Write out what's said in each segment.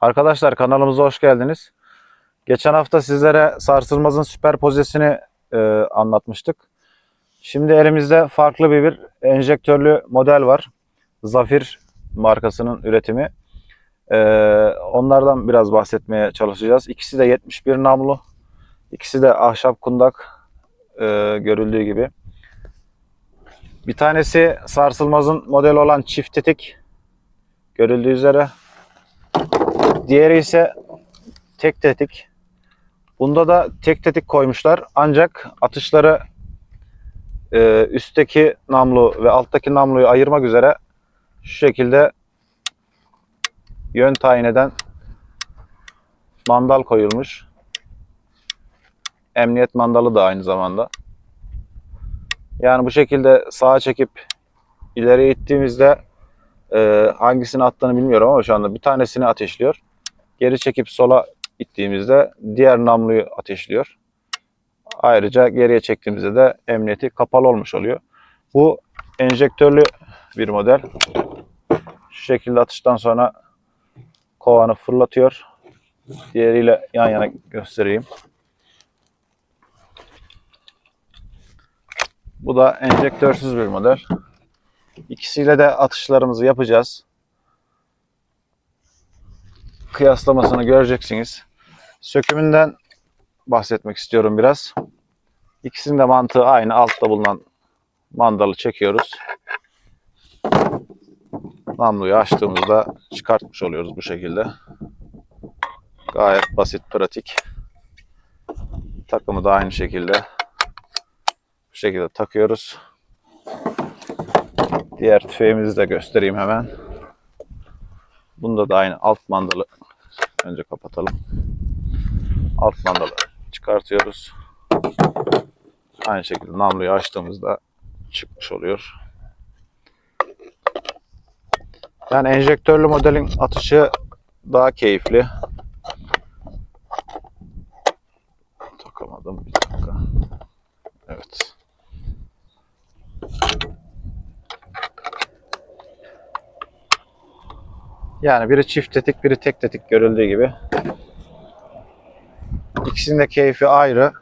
Arkadaşlar kanalımıza hoş geldiniz. Geçen hafta sizlere sarsılmazın süperpozesini e, anlatmıştık. Şimdi elimizde farklı bir, bir enjektörlü model var. Zafir markasının üretimi. E, onlardan biraz bahsetmeye çalışacağız. İkisi de 71 namlu. İkisi de ahşap kundak e, görüldüğü gibi. Bir tanesi sarsılmazın modeli olan çift tetik. Görüldüğü üzere. Diğeri ise tek tetik. Bunda da tek tetik koymuşlar. Ancak atışları e, üstteki namlu ve alttaki namluyu ayırmak üzere şu şekilde yön tayin eden mandal koyulmuş. Emniyet mandalı da aynı zamanda. Yani bu şekilde sağa çekip ileriye ittiğimizde e, hangisini attığını bilmiyorum ama şu anda bir tanesini ateşliyor. Geri çekip sola ittiğimizde diğer namluyu ateşliyor. Ayrıca geriye çektiğimizde de emniyeti kapalı olmuş oluyor. Bu enjektörlü bir model. Şu şekilde atıştan sonra kovanı fırlatıyor. Diğeriyle yan yana göstereyim. Bu da enjektörsüz bir model. İkisiyle de atışlarımızı yapacağız. Kıyaslamasını göreceksiniz. Sökümünden bahsetmek istiyorum biraz. İkisinin de mantığı aynı. Altta bulunan mandalı çekiyoruz. Namluyu açtığımızda çıkartmış oluyoruz bu şekilde. Gayet basit, pratik. Takımı da aynı şekilde bu şekilde takıyoruz. Diğer tüfeğimizi de göstereyim hemen. Bunda da aynı alt mandalı önce kapatalım. Alt mandalı çıkartıyoruz. Aynı şekilde namluyu açtığımızda çıkmış oluyor. Yani enjektörlü modelin atışı daha keyifli. Takamadım bir dakika. Evet. Yani biri çift tetik, biri tek tetik görüldüğü gibi. İkisinin de keyfi ayrı.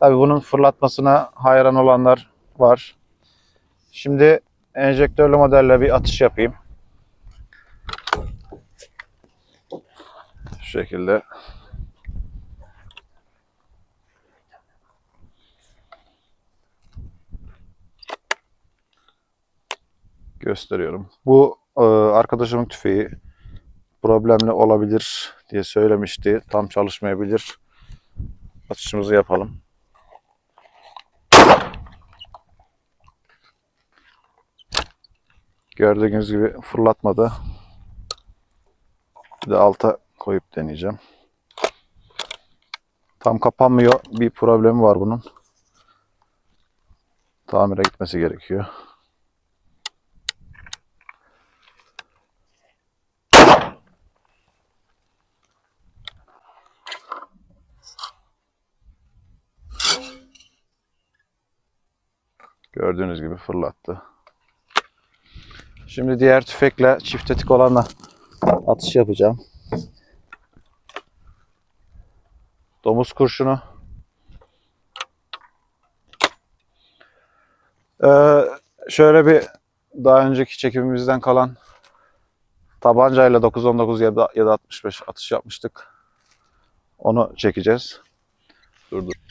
Tabi bunun fırlatmasına hayran olanlar var. Şimdi enjektörlü modelle bir atış yapayım. Şu şekilde. Gösteriyorum. Bu e, arkadaşımın tüfeği problemli olabilir diye söylemişti. Tam çalışmayabilir. Atışımızı yapalım. Gördüğünüz gibi fırlatmadı. Bir de alta koyup deneyeceğim. Tam kapanmıyor. Bir problemi var bunun. Tamire gitmesi gerekiyor. Gördüğünüz gibi fırlattı. Şimdi diğer tüfekle çift tetik olanla atış yapacağım. Domuz kurşunu. Ee, şöyle bir daha önceki çekimimizden kalan tabancayla 919 ya da, ya da 65 atış yapmıştık. Onu çekeceğiz. Dur dur.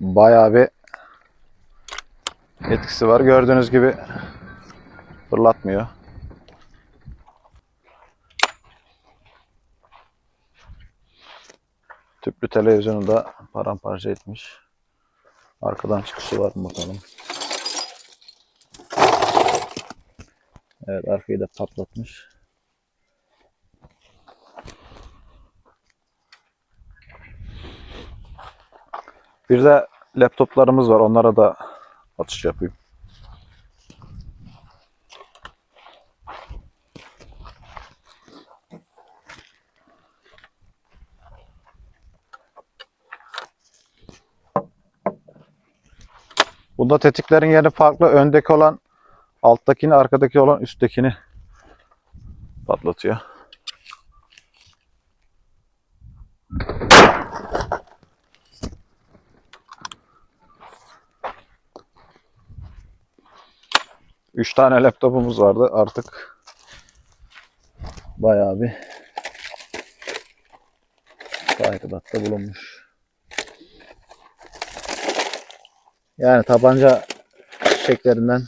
Bayağı bir etkisi var. Gördüğünüz gibi fırlatmıyor. Tüplü televizyonu da paramparça etmiş. Arkadan çıkışı var mı bakalım. Evet arkayı da patlatmış. Bir de laptoplarımız var. Onlara da atış yapayım. Bunda tetiklerin yeri farklı. Öndeki olan alttakini, arkadaki olan üsttekini patlatıyor. Üç tane laptopumuz vardı artık. Bayağı bir tahribatta bulunmuş. Yani tabanca çiçeklerinden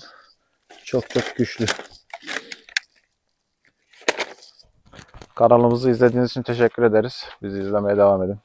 çok çok güçlü. Kanalımızı izlediğiniz için teşekkür ederiz. Bizi izlemeye devam edin.